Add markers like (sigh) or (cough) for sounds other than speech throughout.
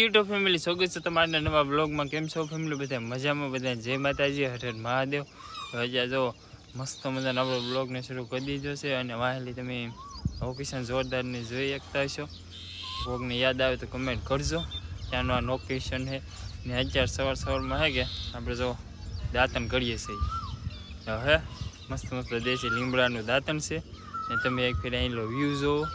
YouTube family સ્વાગત છે તમારા નવા બ્લોગમાં કેમ છો ફેમિલી બધા મજામાં? બધા જય માતાજી. હર મહાદેવ. હજી જો મસ્ત મજાનો આપણો બ્લોગને શરૂ કરી દીધો છે અને વાહેલી તમે લોકેશન જોરદારની જોઈ શકતા હશો. બ્લોગને યાદ આવે તો કમેન્ટ કરજો. ત્યાંનું આ લોકેશન છે. ને અત્યારે સવાર સવારમાં હે કે આપણે જો દાંતણ કરીએ છીએ. હે, મસ્ત મસ્ત દેશી લીમડાનું દાંતણ છે. ને તમે એક ફેર અહીંનો વ્યૂ જોવો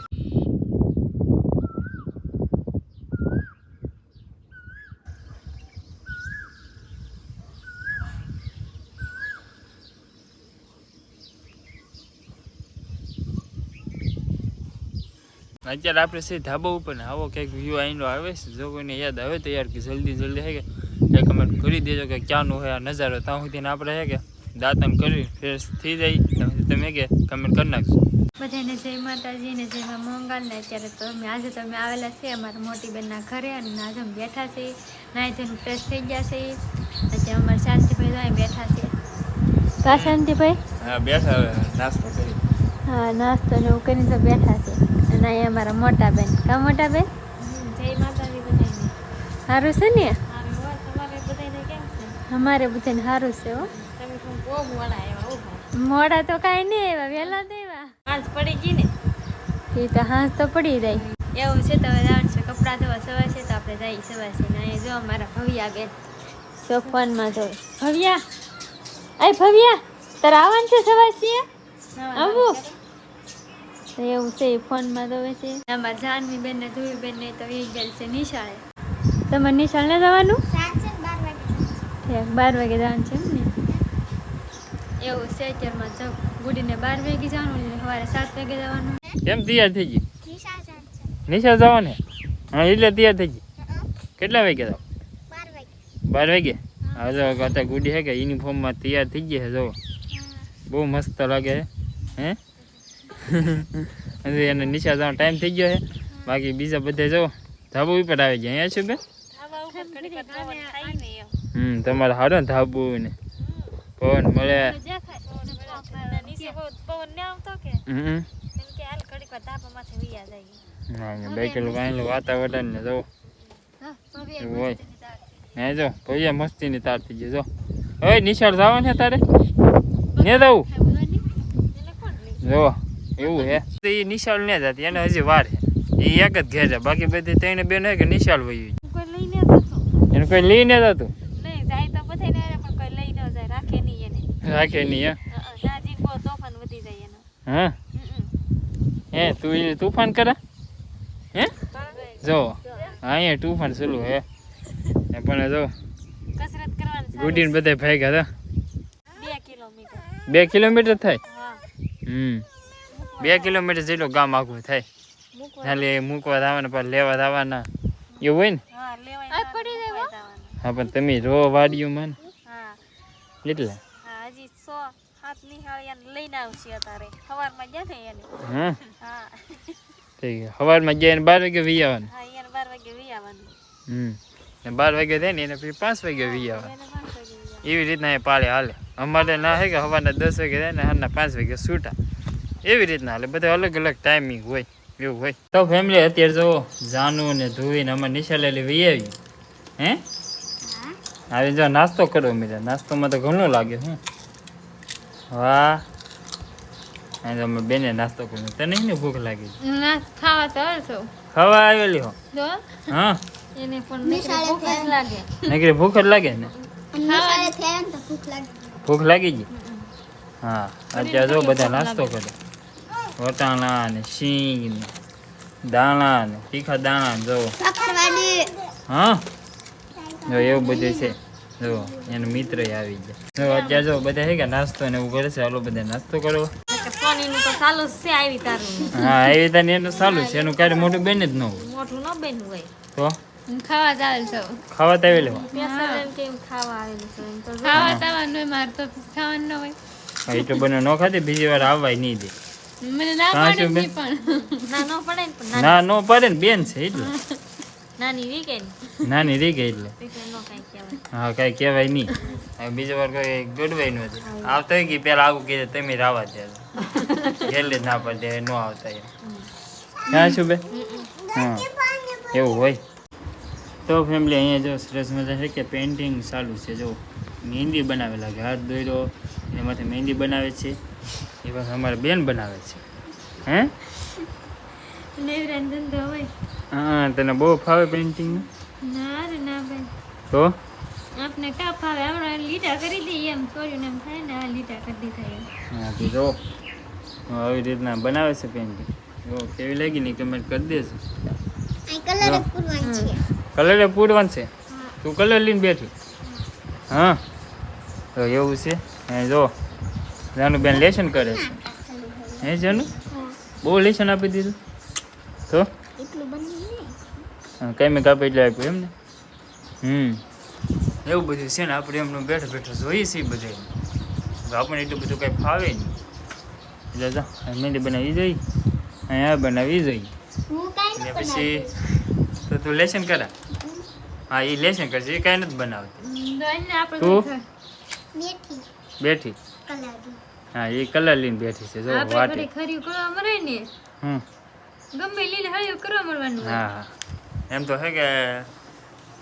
અત્યારે આપણે છે ધાબા ઉપર ને આવો કંઈક વ્યૂ આઈનો આવે છે. જો કોઈને યાદ આવે તો યાર કે જલ્દી જલ્દી હે કે એ કમેન્ટ કરી દેજો કે ક્યાંનો હોય આ નજારો. ત્યાં સુધીને આપણે હે કે દાંતન કરી ફ્રેશ થઈ જાય. તમે કે કમેન્ટ કરી નાખશો બધાને જય માતાજી ને જય મંગલ ને અત્યારે તો અમે આજે તો અમે આવેલા છીએ અમારા મોટી બેનના ઘરે અને આજે અમે બેઠા છીએ. નાઈ ધોઈને ફ્રેશ થઈ ગયા છે. અત્યારે અમારા શાંતિભાઈ બેઠા છે. કા શાંતિભાઈ? હા બેઠા નાસ્તો કરી. હા નાસ્તો ને એવું કરીને તો બેઠા છે. અને અહીંયા અમારા મોટા બેન કા મોટા બેન જય માતાજી બધાને સારું છે ને? અમારે બધાને સારું છે હો. મોડા તો કાંઈ નહીં આવ્યા વહેલા તો આવ્યા. હાંસ પડી ગઈ ને એ તો હાંસ તો પડી જાય. એવું છે તમે જાણ છે કપડાં ધોવા સવાર છે તો આપણે જઈએ સવાર છે. ને અહીંયા જો અમારા ભવ્યા બેન જો ફોનમાં જો ભવ્યા? અહીં ભવ્યા તારે આવવાનું છે સવાય છે? આવું. તો એવું છે ફોનમાં જોવે છે. આમાં જાનવી બેન ને ધુવી બેન ને તો એ ગયેલ છે નિશાળે. તમારે નિશાળ ને જવાનું? બાર વાગે જવાનું છે એમ ને? એવું છે અત્યારમાં જવું ગુડીને બાર વાગે જવાનું સવારે સાત વાગે જવાનું. કેમ તૈયાર થઈ ગઈ? નિશા જવાને? હા એટલે તૈયાર થઈ ગઈ. કેટલા વાગે જાવ બાર વાગે. હા. જો અત્યારે ગુડી હે કે યુનિફોર્મમાં તૈયાર થઈ ગઈ છે જો બહુ મસ્ત લાગે હે? (laughs) હજી એને નિશા જવાનો ટાઈમ થઈ ગયો છે. બાકી બીજા બધા જો ધાબુ ઉપર આવી ગયા અહીંયા છે બેન? હમ તમારે હારો ને ધાબુ ને. પવન મળે. હમ. હા બે કિલો વાંચેલું વાતાવરણ ને જો. એવું હોય. હે જો ભૈયા મસ્તીની તાર થઈ ગઈ જો. હવે નિશાળ જવાનું છે તારે? ને જવું જો. એવું હે? તો એ નિશાળ ને જતી એને હજી વાર છે. એ એક જ ઘેર છે. બાકી બધી ત્રણ બેન હોય કે નિશાળ વહી એને કોઈ લઈને જતું? રાખે નહીં હે? હા? હે તું એ તુફાન કરે? હે? જો અહીંયા તુફાન ચાલુ હે. પણ જો કસરત કરવાની ગુડીને બધા ભાગ્યા હતા બે કિલોમીટર. બે કિલોમીટર થાય? હમ. બે કિલોમીટર જેટલું ગામ આખું થાય. ખાલી મૂકવા જવાના પણ લેવા જવાના. એવું હોય ને? હા લેવાય પડી જાય હા. પણ તમે રો વાડિયું મને હા. એટલે? હા હજી સો હાથ નિહાળિયાને લઈને આવશે અત્યારે. સવારમાં ગયા ને એને? હા? હા. ઠીક છે. સવારમાં ગયા બાર વાગે વી આવવાનું? બાર વાગે વી આવવાનું. હમ. ને બાર વાગે થાય ને એને પછી પાંચ વાગે વી આવવાનું. એવી રીતના એ પાળે હાલે. અમારે ના હે કે સવારના દસ વાગે થાય ને સાંજના પાંચ વાગે છૂટા એવી રીતના એટલે બધા અલગ અલગ ટાઈમિંગ હોય એવું હોય. તો ફેમિલી અત્યારે જો જાનું ને ધોઈને અમે નિશાલેલી વી આવી. હે? આવી જો નાસ્તો કરો મીરા નાસ્તોમાં તો ઘણું લાગે હું? વાહ. અમે બેને નાસ્તો કર્યો. તને ને ભૂખ લાગી? ખાવા તો આવશો ખાવા આવેલી હો. જો. હા? એને પણ ભૂખ જ લાગે. નકરી ભૂખ જ લાગે ને? ભૂખ લાગી ગઈ? હા. અત્યારે જો બધા નાસ્તો કરે. વટાણા ને શીંગ ને દાણા ને તીખા દાણા ને જો હા? જો એવું બધું છે. જો એનો મિત્ર આવી જાય જો અત્યારે જો બધા છે કે નાસ્તો ને એવું કરે છે. હાલો બધા નાસ્તો કરો. સોનીનું તો ચાલુ જ છે આવી તારું. હા એનું સારું છે. એનું ક્યારે મોટું બેન જ ન હોય. મોટું ન બેન હોય. તો? ખાવા જ છો. ખાવા તો આવેલી ખાવા આવેલું છે? એમ તો ખાવા તાવાનું હોય મારે તો ખાવાનું હોય. એ તો બને ન ખાતી બીજી વાર આવવાય નહીં દે. ના શું ના ન પડે ને નો પડે ને બેન છે એટલે. નાની વીકેન્ડ નાની એટલે. વીકેન્ડ કાંઈ કહેવાય. હા કઈ કહેવાય નહીં. હવે બીજી વાર કોઈ ગડવાય નથી આવતા હોય કે પેલા આવું કીધે તમે રાવા દે. જ ના પડે ન આવતા ક્યાં છું બે હા એવું હોય. તો ફેમિલી અહીંયા જો સરસ મજા છે કે પેઇન્ટિંગ ચાલુ છે. જો મહેંદી બનાવેલા હાથ દોર્યો એમાંથી માથે મહેંદી બનાવે છે. એ બસ અમારે બેન બનાવે છે. હે? હા તને બહુ ફાવે પેઇન્ટિંગ ના? રે ના બેન. તો? આપને કા ફાવે? હમણાં લીટા કરી દઈએ એમ છોડ્યું એમ થાય ને આ લીટા કરી દીધા એમ. હા તો જો. આવી રીતના બનાવે છે પેઇન્ટિંગ જો કેવી લાગી ની કમેન્ટ કરી દેજો. કલર પૂરવાનું છે. તું કલર લઈને બેઠી. હા. તો એવું છે. જો. જાનું બેન લેશન કરે. છે હે જાનું? બહુ લેશન આપી દીધું. તો? કઈ મેં કાપી એટલે આપ્યું એમ ને હમ. એવું બધું છે ને આપણે એમનું બેઠો બેઠો જોઈએ છીએ બધે આપણને એટલું બધું કંઈ ફાવે નહીં. એટલે જા મેંદી બનાવી જઈ. અહીંયા બનાવી જઈ. અને પછી તો તું લેશન કરા. હા એ લેશન કરશે એ કાંઈ નથી બનાવતી. તું? બેઠી. હા એ કલર લઈને બેઠી છે. જો વાટે. ખર્યું કરવા મળે ને? હમ. ગમે લીલ હળિયું કરવા મળવાનું હા. એમ તો છે કે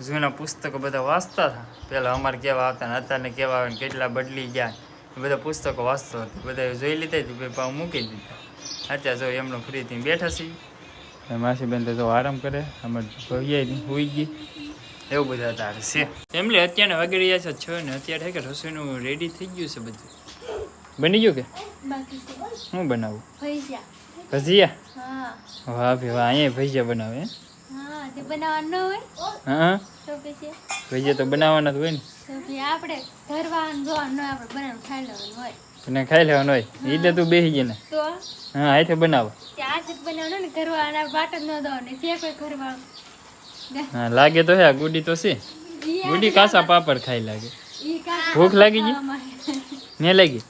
જૂના પુસ્તકો બધા વાંચતા હતા. પહેલાં અમારે કેવા આવતા ને અત્યારને કેવા આવે ને કેટલા બદલી ગયા બધા પુસ્તકો વાંચતો હતો. બધા જોઈ લીધા હતી પછી મૂકી દીધા. અત્યારે જો એમનો ફ્રીથી બેઠા છીએ. માસીબેન તો આરામ કરે અમારે ભવ્ય હોઈ ગઈ. એવું બધા તારે છે. એમલે અત્યારે વાગી રહ્યા છે છ ને અત્યારે છે કે રસોઈનું રેડી થઈ ગયું છે બધું. બની ગયું કે બાકી છે શું બનાવું પૈસા ભજીયા હા વાહ ભાઈ વાહ અહીંયા ભજીયા બનાવે હે? હા તે બનાવવાનું ન હોય હા તો પછી ભજીયા તો બનાવવાના જ હોય ને તો પછી આપણે ઘરવાનું જોવાનું ન હોય, આપણે બનાવીને ખાઈ લેવાનું હોય અને ખાઈ લેવાનું હોય એટલે તું બેસી ગઈ ને તો હા હાથે બનાવો તે આ જ બનાવવાનું ને ઘરવાળાને આપણે બાટ જ ન દવાનું છે કોઈ ઘરવાળું હા લાગે તો હે આ ગુડી તો છે ઈ ગુડી કાસા પાપડ ખાઈ લાગે ઈ કાકા ભૂખ લાગી ગઈ ખાવામાં. ને લાગી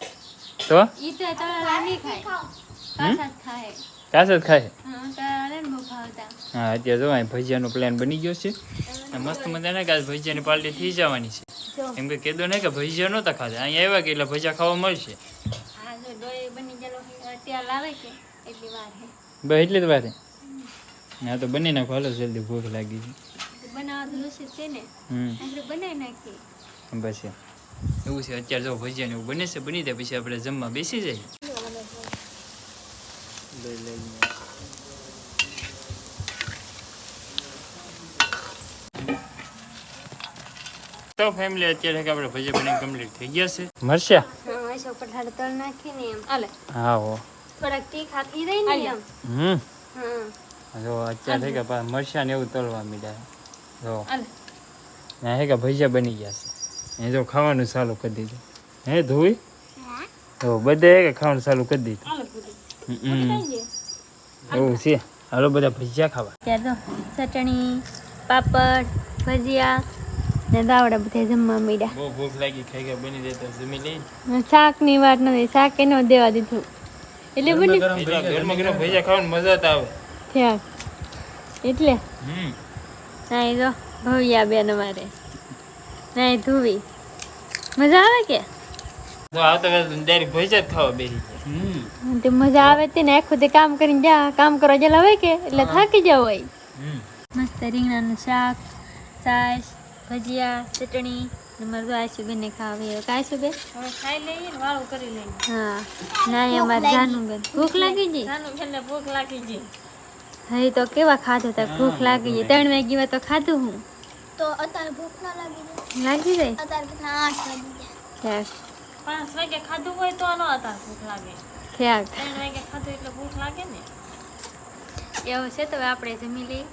તો? ઈ તો તળેલા નહીં ખાય. કાચા જ ખાય. કાસા જ ખાય? હા અત્યારે જો અહીં ભજીયાનો પ્લાન બની ગયો છે. મસ્ત મજાને કે આજ ભજીયાની પાર્ટી થઈ જવાની છે. એમ કે કીધું ને કે ભજીયા નહોતા ખાધા. અહીંયા આવ્યા કે એટલે ભજીયા ખાવા મળશે. બસ એટલી જ વાત હે. તો બની નાખો. હાલો જલ્દી ભૂખ લાગી છે. બનાવવા તો જોશે જ છે ને? હમ. આપણે બનાવી નાખીએ. બસ એમ. એવું છે અત્યારે જો ભજીયાને એવું બને છે બની જાય પછી આપણે જમવા બેસી જઈએ. તો ફેમિલી અત્યારે કે આપણે ભજીયા બની કમ્પ્લીટ થઈ ગયા છે. મરશા હા હા હો. થોડાક તીખા થઈ જાય ને એમ. હમ. જો અત્યારે કે મરશા ને એવું તળવા મીડા જો. ના હે કે ભજીયા બની ગયા છે. એ જો ખાવાનું ચાલુ કરી દીધું. હે ધોઈ? તો બધે કે ખાવાનું ચાલુ કરી દીધું. એવું છે. હાલો બધા ભજીયા ખાવા. ત્યાં તો ચટણી પાપડ ભજીયા ને દાવડા બધા જમવા મળ્યા બહુ ભૂખ લાગી ખાઈ ગયા બની દે તો જમી લઈ. શાકની વાત નથી શાક એ ન દેવા દીધું. એટલે બની ગરમ ગરમ ભજીયા ખાવાની મજા જ આવે. ત્યાં. એટલે? હમ. ના એ તો ભવ્યા બેન અમારે. ના એ ધુવી. મજા આવે કે? જ મજા આવે તે ને આખું તે કામ કરીને જા કામ કરવા જેલા હોય કે એટલે થાકી જાવ હોય. મસ્ત રીંગણાનું શાક સાસ ભજીયા ચટણી ને મારે તો ને ખાવી કાશુબેન ખાઈ લઈએ ને વાળું કરી લઈએ. હા. ના એ અમારે જાનું બેન ભૂખ લાગી ગઈ? ભૂખ લાગી ગઈ. હા તો કેવા ખાધું તા? ભૂખ લાગી ગઈ. ત્રણ વાગ્યા તો ખાધું હું. તો અત્યારે ભૂખ ના લાગી જાય લાગી જાય અત્યારે કેટલા આઠ વાગી જાય પાંચ વાગે ખાધું હોય તો ન અત્યારે ભૂખ લાગે. ઠેક ત્રણ વાગે ખાધું એટલે ભૂખ લાગે ને? એવું છે તો આપણે જમી લઈએ.